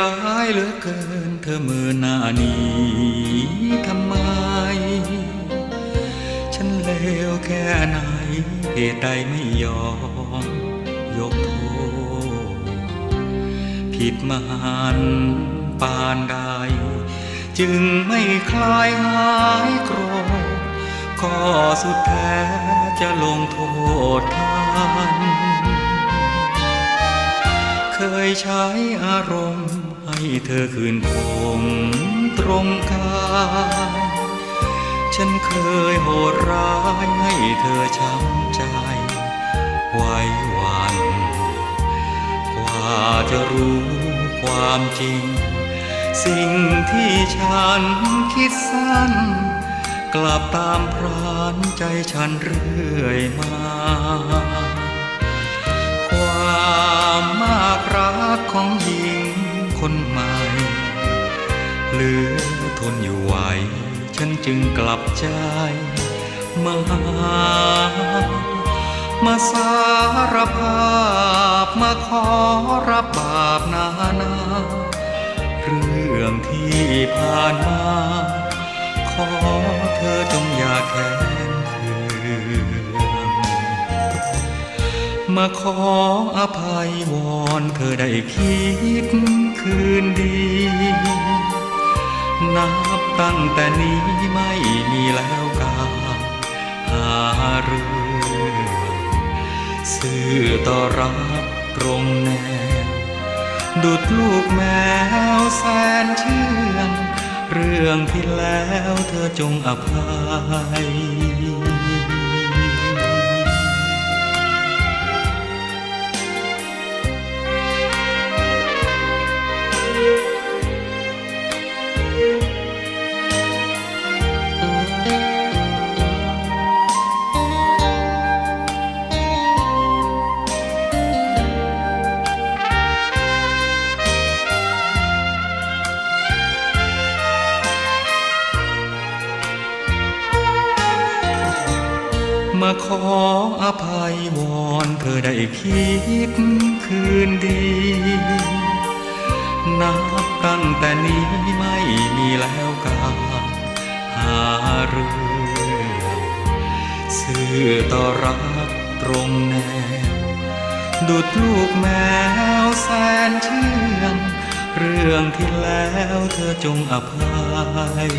ร้ายเหลือเกิน เธอมือหน้าหนี้ทำไม ฉันเลวแค่ไหนเหตุใดไม่ยอม ยกโทษ ผิดมหันปานใด จึงไม่คลายหายโกรธก็สุดแท้จะลงโทษท่านเคยใช้อารมณ์ ให้เธอคืนผมตรงกายฉันเคยโหดร้ายให้เธอช้ำใจ ไว้วัน กว่าจะรู้ความจริง สิ่งที่ฉันคิดสั้น กลับตามพรานใจฉันเรื่อยมา คนใหม่เหลือทนอยู่ไหว ฉันจึงกลับใจมาหามาสารภาพมาขอรับบาปนานา เรื่องที่ผ่านมา ขอเธอจงอย่าแค้นเคืองมาขออภัยวอนเธอได้คิด คืนดี นับตั้งแต่นี้ไม่มีแล้วกาหาเรื่องสื่อต่อรับตรงแนวดุดลูกแมวแสนเชื่อง เรื่องที่แล้วเธอจงอภัย มาขออภัยวอนเธอได้คิดคืนดีนับตั้งแต่นี้ไม่มีแล้วกาหาเรื่องสื่อต่อรับตรงแนวดุดลูกแมวแสนเชื่องเรื่องที่แล้วเธอจงอภัย